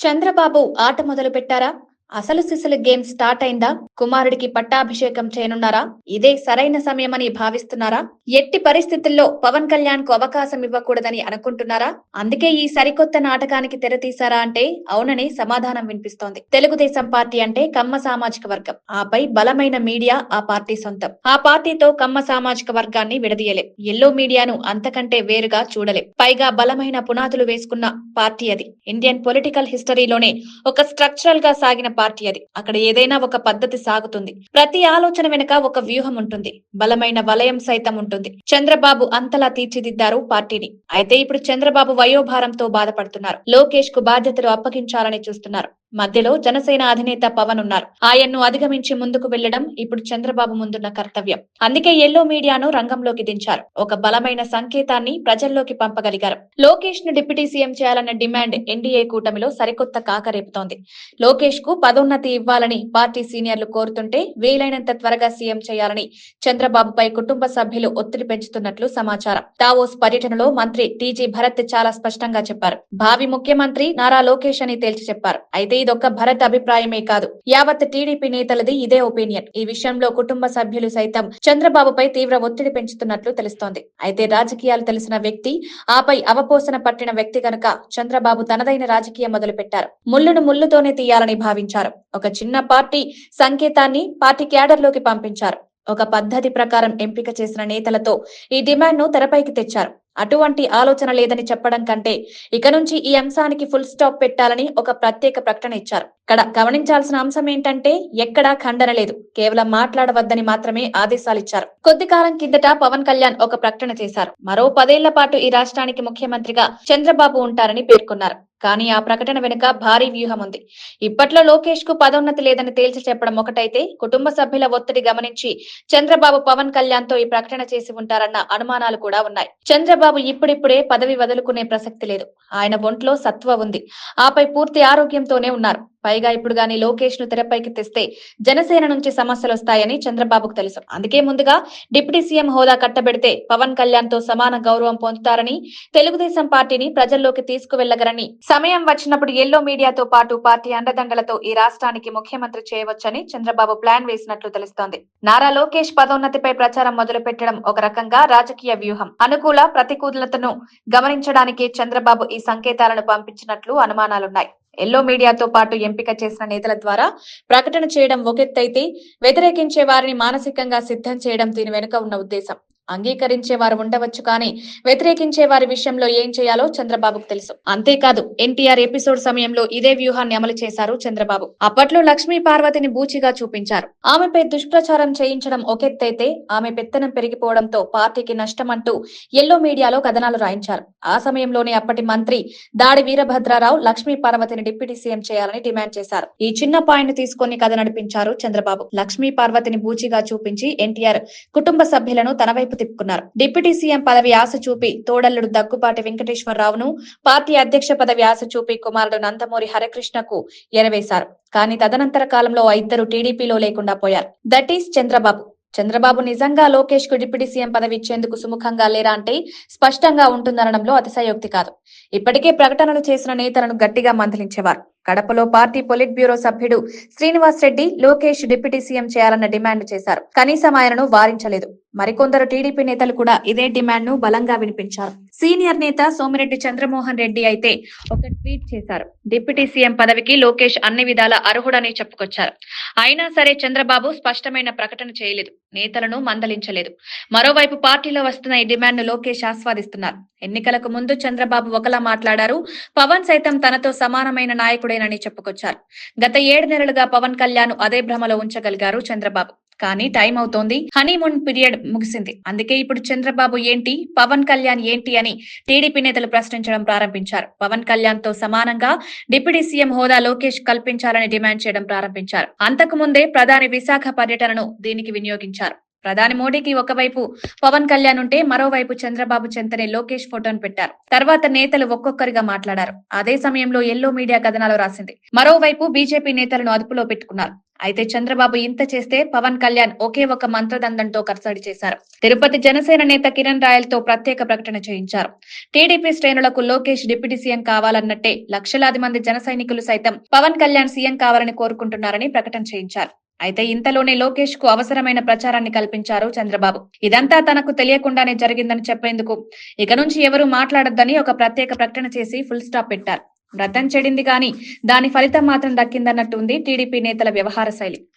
చంద్రబాబు ఆట మొదలు పెట్టారా అసలు సిసలు గేమ్ స్టార్ట్ అయిందా? కుమారుడికి పట్టాభిషేకం చేయనున్నారా? ఇదే సరైన సమయమని భావిస్తున్నారా? ఎట్టి పరిస్థితుల్లో పవన్ కళ్యాణ్కు అవకాశం ఇవ్వకూడదని అనుకుంటున్నారా? అందుకే ఈ సరికొత్త నాటకానికి తెరతీశారా అంటే అవునని సమాధానం వినిపిస్తోంది. తెలుగుదేశం పార్టీ అంటే కమ్మ సామాజిక వర్గం. ఆపై బలమైన మీడియా ఆ పార్టీ సొంతం. ఆ పార్టీతో కమ్మ సామాజిక వర్గాన్ని విడదీయలే. ఎల్లో మీడియాను అంతకంటే వేరుగా చూడలే. పైగా బలమైన పునాదులు వేసుకున్న పార్టీ అది. ఇండియన్ పొలిటికల్ హిస్టరీలోనే ఒక స్ట్రక్చరల్గా సాగిన పార్టీ అది. అక్కడ ఏదైనా ఒక పద్ధతి సాగుతుంది. ప్రతి ఆలోచన వెనుక ఒక వ్యూహం ఉంటుంది. బలమైన వలయం సైతం ఉంటుంది. చంద్రబాబు అంతలా తీర్చిదిద్దారు పార్టీని. అయితే ఇప్పుడు చంద్రబాబు వయోభారంతో బాధపడుతున్నారు. లోకేష్కు బాధ్యతలు అప్పగించాలని చూస్తున్నారు. మధ్యలో జనసేన అధినేత పవన్ ఉన్నారు ఆయన్ను అధిగమించి ముందుకు వెళ్ళడం ఇప్పుడు చంద్రబాబు ముందున్న కర్తవ్యం. అందుకే ఎల్లో మీడియాను రంగంలోకి దించారు. ఒక బలమైన సంకేతాన్ని ప్రజల్లోకి పంపగలిగారు. లోకేష్ను డిప్యూటీ సీఎం చేయాలన్న డిమాండ్ ఎన్డీఏ కూటమిలో సరికొత్త కాకరేపుతోంది. లోకేష్కు పదోన్నతి ఇవ్వాలని పార్టీ సీనియర్లు కోరుతుంటే వీలైనంత త్వరగా సీఎం చేయాలని చంద్రబాబుపై కుటుంబ సభ్యులు ఒత్తిడి పెంచుతున్నట్లు సమాచారం. టావోస్ పర్యటనలో మంత్రి టీజీ భరత్ చాలా స్పష్టంగా చెప్పారు. భావి ముఖ్యమంత్రి నారా లోకేష్ అని తేల్చి చెప్పారు. అయితే ఇదొక్క భరత్ అభిప్రాయమే కాదు. యావత్ టీడీపీ నేతలది ఇదే ఒపీనియన్. ఈ విషయంలో కుటుంబ సభ్యులు సైతం చంద్రబాబుపై తీవ్ర ఒత్తిడి పెంచుతున్నట్లు తెలుస్తోంది. అయితే రాజకీయాలు తెలిసిన వ్యక్తి ఆపై అవపోసన పట్టిన వ్యక్తి గనుక చంద్రబాబు తనదైన రాజకీయం మొదలుపెట్టారు. ముళ్ళును ముళ్ళుతోనే తీయాలని భావించారు. ఒక చిన్న పార్టీ సంకేతాన్ని పార్టీ క్యాడర్లోకి పంపించారు. ఒక పద్ధతి ప్రకారం ఎంపిక చేసిన నేతలతో ఈ డిమాండ్ను తెరపైకి తెచ్చారు. అటువంటి ఆలోచన లేదని చెప్పడం కంటే ఇక నుంచి ఈ అంశానికి ఫుల్ స్టాప్ పెట్టాలని ఒక ప్రత్యేక ప్రకటన ఇచ్చారు. ఇక్కడ గమనించాల్సిన అంశం ఏంటంటే ఎక్కడా ఖండన లేదు. కేవలం మాట్లాడవద్దని మాత్రమే ఆదేశాలు ఇచ్చారు. కొద్ది కాలం కిందట పవన్ కళ్యాణ్ ఒక ప్రకటన చేశారు. మరో పదేళ్ళ పాటు ఈ రాష్ట్రానికి ముఖ్యమంత్రిగా చంద్రబాబు ఉంటారని పేర్కొన్నారు. కానీ ఆ ప్రకటన వెనుక భారీ వ్యూహం ఉంది. ఇప్పట్లో లోకేష్కు పదోన్నతి లేదని తేల్చి చెప్పడం ఒకటైతే కుటుంబ సభ్యుల ఒత్తిడి గమనించి చంద్రబాబు పవన్ కళ్యాణ్తో ఈ ప్రకటన చేసి ఉంటారన్న అనుమానాలు కూడా ఉన్నాయి. చంద్రబాబు ఇప్పుడిప్పుడే పదవి వదులుకునే ప్రసక్తి లేదు. ఆయన ఒంట్లో సత్వ ఉంది. ఆపై పూర్తి ఆరోగ్యంతోనే ఉన్నారు. పైగా ఇప్పుడు గాని లోకేష్ను తెరపైకి తెస్తే జనసేన నుంచి సమస్యలు వస్తాయని చంద్రబాబుకు తెలుసు. అందుకే ముందుగా డిప్యూటీ సీఎం హోదా కట్టబెడితే పవన్ కళ్యాణ్తో సమాన గౌరవం పొందుతారని తెలుగుదేశం పార్టీని ప్రజల్లోకి తీసుకువెళ్ళగరని సమయం వచ్చినప్పుడు ఎల్లో మీడియాతో పాటు పార్టీ అండదండలతో ఈ రాష్ట్రానికి ముఖ్యమంత్రి చేయవచ్చని చంద్రబాబు ప్లాన్ వేసినట్లు తెలుస్తోంది. నారా లోకేష్ పదోన్నతిపై ప్రచారం మొదలు పెట్టడం ఒక రకంగా రాజకీయ వ్యూహం. అనుకూల ప్రతికూలతను గమనించడానికి చంద్రబాబు ఈ సంకేతాలను పంపించినట్లు అనుమానాలున్నాయి. ఎల్లో మీడియాతో పాటు ఎంపిక చేసిన నేతల ద్వారా ప్రకటన చేయడం ఒకెత్తైతే వ్యతిరేకించే వారిని మానసికంగా సిద్ధం చేయడం దీని వెనుక ఉన్న ఉద్దేశం. అంగీకరించే వారు ఉండవచ్చు కానీ వ్యతిరేకించే వారి విషయంలో ఏం చేయాలో చంద్రబాబుకు తెలుసు. అంతేకాదు ఎన్టీఆర్ ఎపిసోడ్ సమయంలో ఇదే వ్యూహాన్ని అమలు చేశారు చంద్రబాబు. అప్పట్లో లక్ష్మీ పార్వతిని బూచిగా చూపించారు. ఆమెపై దుష్ప్రచారం చేయించడం ఒకెత్తైతే ఆమె పెత్తనం పెరిగిపోవడంతో పార్టీకి నష్టమంటూ ఎల్లో మీడియాలో కథనాలు రాయించారు. ఆ సమయంలోనే అప్పటి మంత్రి దాడి వీరభద్రారావు లక్ష్మీ పార్వతిని డిప్యూటీ సీఎం చేయాలని డిమాండ్ చేశారు. ఈ చిన్న పాయింట్ తీసుకొని కథ నడిపించారు చంద్రబాబు. లక్ష్మీ పార్వతిని బూచిగా చూపించి ఎన్టీఆర్ కుటుంబ సభ్యులను తన వైపు తిప్పుకున్నారు. డిప్యూటీ సీఎం పదవి ఆశ చూపి తోడల్లుడు దగ్గుపాటి వెంకటేశ్వరరావును పార్టీ అధ్యక్ష పదవి ఆశ చూపి కుమారుడు నందమూరి హరికృష్ణకు ఎరవేశారు. కానీ తదనంతర కాలంలో ఇద్దరు టీడీపీలో లేకుండా పోయారు. That is Chandrababu. చంద్రబాబు నిజంగా లోకేష్కు డిప్యూటీ సీఎం పదవి ఇచ్చేందుకు సుముఖంగా లేరా అంటే స్పష్టంగా ఉంటుందనడంలో అతిశయోక్తి కాదు. ఇప్పటికే ప్రకటనలు చేసిన నేతలను గట్టిగా మందలించేవారు. కడపలో పార్టీ పొలిట్ బ్యూరో సభ్యుడు శ్రీనివాస్ రెడ్డి లోకేష్ డిప్యూటీ సీఎం చేయాలన్న డిమాండ్ చేశారు. కనీసం ఆయనను వారించలేదు. మరికొందరు టీడీపీ నేతలు కూడా ఇదే డిమాండ్ను బలంగా వినిపించారు. సీనియర్ నేత సోమిరెడ్డి చంద్రమోహన్ రెడ్డి అయితే ఒక ట్వీట్ చేశారు. డిప్యూటీ సీఎం పదవికి లోకేష్ అన్ని విధాల అర్హుడని చెప్పుకొచ్చారు. అయినా సరే చంద్రబాబు స్పష్టమైన ప్రకటన చేయలేదు. నేతలను మందలించలేదు. మరోవైపు పార్టీలో వస్తున్న ఈ డిమాండ్ను లోకేష్ ఆస్వాదిస్తున్నారు. ఎన్నికలకు ముందు చంద్రబాబు ఒకలా మాట్లాడారు. పవన్ సైతం తనతో సమానమైన నాయకుడేనని చెప్పుకొచ్చారు. గత ఏడు నెలలుగా పవన్ కళ్యాణ్ అదే భ్రమలో ఉంచగలిగారు చంద్రబాబు. కానీ టైం అవుతోంది. హనీమూన్ పీరియడ్ ముగిసింది. అందుకే ఇప్పుడు చంద్రబాబు ఏంటి? పవన్ కళ్యాణ్ ఏంటి అని టీడీపీ నేతలు ప్రశ్నించడం ప్రారంభించారు. పవన్ కళ్యాణ్తో సమానంగా డిప్యూటీ సీఎం హోదా లోకేష్ కల్పించాలని డిమాండ్ చేయడం ప్రారంభించారు. అంతకు ముందే ప్రధాని విశాఖ పర్యటనను దీనికి వినియోగించారు. ప్రధాని మోడీకి ఒకవైపు పవన్ కళ్యాణ్ ఉంటే మరోవైపు చంద్రబాబు చెంతనే లోకేష్ ఫోటోను పెట్టారు. తర్వాత నేతలు ఒక్కొక్కరిగా మాట్లాడారు. అదే సమయంలో ఎల్లో మీడియా కథనాలు రాసింది. మరోవైపు బీజేపీ నేతలను అదుపులో పెట్టుకున్నారు. అయితే చంద్రబాబు ఇంత చేస్తే పవన్ కళ్యాణ్ ఒకే ఒక మంత్రదండంతో కరసడి చేశారు. తిరుపతి జనసేన నేత కిరణ్ రాయల్తో ప్రత్యేక ప్రకటన చేయించారు. టీడీపీ శ్రేణులకు లోకేష్ డిప్యూటీ సీఎం కావాలన్నట్టే లక్షలాది మంది జన సైనికులు సైతం పవన్ కళ్యాణ్ సీఎం కావాలని కోరుకుంటున్నారని ప్రకటన చేయించారు. అయితే ఇంతలోనే లోకేష్కు అవసరమైన ప్రచారాన్ని కల్పించారు చంద్రబాబు. ఇదంతా తనకు తెలియకుండానే జరిగిందని చెప్పేందుకు. ఇక నుంచి ఎవరు మాట్లాడొద్దని ఒక ప్రత్యేక ప్రకటన చేసి ఫుల్ స్టాప్ పెట్టారు. వ్రతం చెడింది కానీ దాని ఫలితం మాత్రం దక్కిందన్నట్టు ఉంది టీడీపీ నేతల వ్యవహార శైలి.